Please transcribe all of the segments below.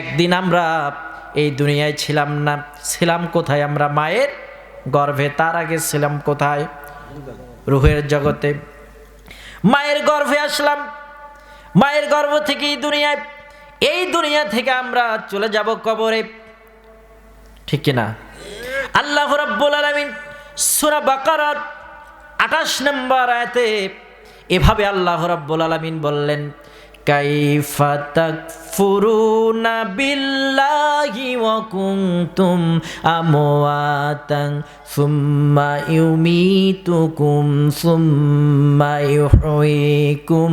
একদিন আমরা এই দুনিয়ায় ছিলাম না, ছিলাম কোথায়? আমরা মায়ের গর্ভে, তার আগে ছিলাম কোথায়? রুহের জগতে। মায়ের গর্ভে আসলাম। মায়ের গর্ভ থেকে এই দুনিয়ায়, এই দুনিয়া থেকে আমরা চলে যাব কবরে। ঠিক কিনা আল্লাহ রাব্বুল আলামিন সূরা বাকারার 28 নম্বর আয়াতে এভাবে আল্লাহ রাব্বুল আলামিন বললেন কাইফা তাকফুরুনা বিল্লাহি ওয়া কুনতুম আমওয়াতান সুম্মা ইউমিতুকুম সুম্মা ইউহয়িকুম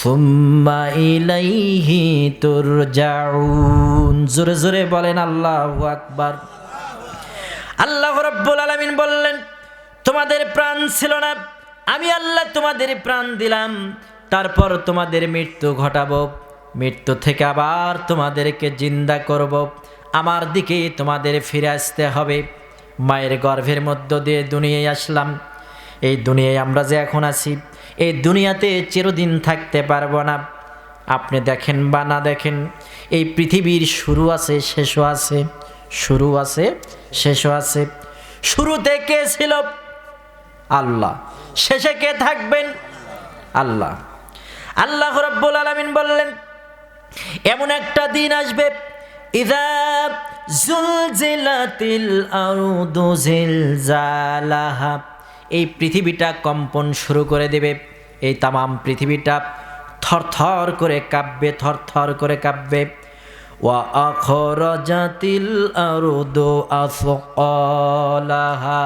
সুম্মা ইলাইহি তুরজাউন জোরে জোরে বলেন আল্লাহু আকবার আল্লাহ রব্বুল আলামিন বললেন তোমাদের প্রাণ ছিল না আমি আল্লাহ তোমাদের প্রাণ দিলাম তারপর তোমাদের মৃত্যু ঘটাবো। মৃত্যু থেকে আবার তোমাদেরকে জিন্দা করব। আমার দিকে তোমাদের ফিরে আসতে হবে। মায়ের গর্ভের মধ্য দিয়ে দুনিয়ায় আসলাম। এই দুনিয়ায় আমরা যে এখন আছি, এই দুনিয়াতে চিরদিন থাকতে পারব না। আপনি দেখেন বা না দেখেন, এই পৃথিবীর শুরু আছে, শেষও আছে, শুরু আছে, শেষও আছে। শুরুতে কে ছিল আল্লাহ। শেষে কে থাকবেন? আল্লাহ। আল্লাহ রব্বুল আলামিন বললেন, এমন একটা দিন আসবে জুলজিলাতিল এই পৃথিবীটা কম্পন শুরু করে দেবে। এই তামাম পৃথিবীটা থরথর করে কাঁপবে, থরথর করে কাঁপবে। ওয়া আখরাজাতিল আরদু আসকালাহা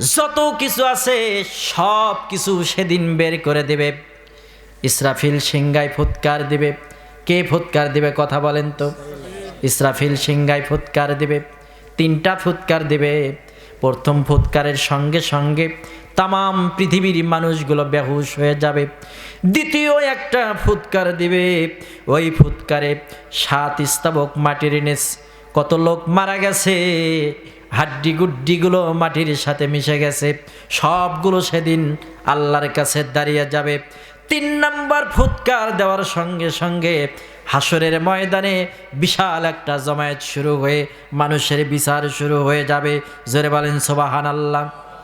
যত কিছু আছে, সব কিছু সেদিন বের করে দেবে। ইসরাফিল সিংগায় ফুৎকার দিবে। কে ফুৎকার দিবে কথা বলেন তো? ইসরাফিল সিংগায় ফুৎকার দিবে। তিনটা ফুৎকার দিবে। প্রথম ফুৎকারের সঙ্গে সঙ্গে তামাম পৃথিবীর মানুষগুলো বেহুশ হয়ে যাবে। দ্বিতীয় একটা ফুৎকার দিবে। ওই ফুৎকারে সাত স্তাবক মাটির কত লোক মারা গেছে? হাড্ডি গুড্ডিগুলো মাটির সাথে মিশে গেছে। সবগুলো সেদিন আল্লাহর কাছে দাঁড়িয়ে যাবে। তিন নম্বর ফুৎকার দেওয়ার সঙ্গে সঙ্গে হাসরের ময়দানে বিশাল একটা জমায়েত শুরু হয়ে, মানুষের বিচার শুরু হয়ে যাবে। জোরে বলেন সোবাহান আল্লাহ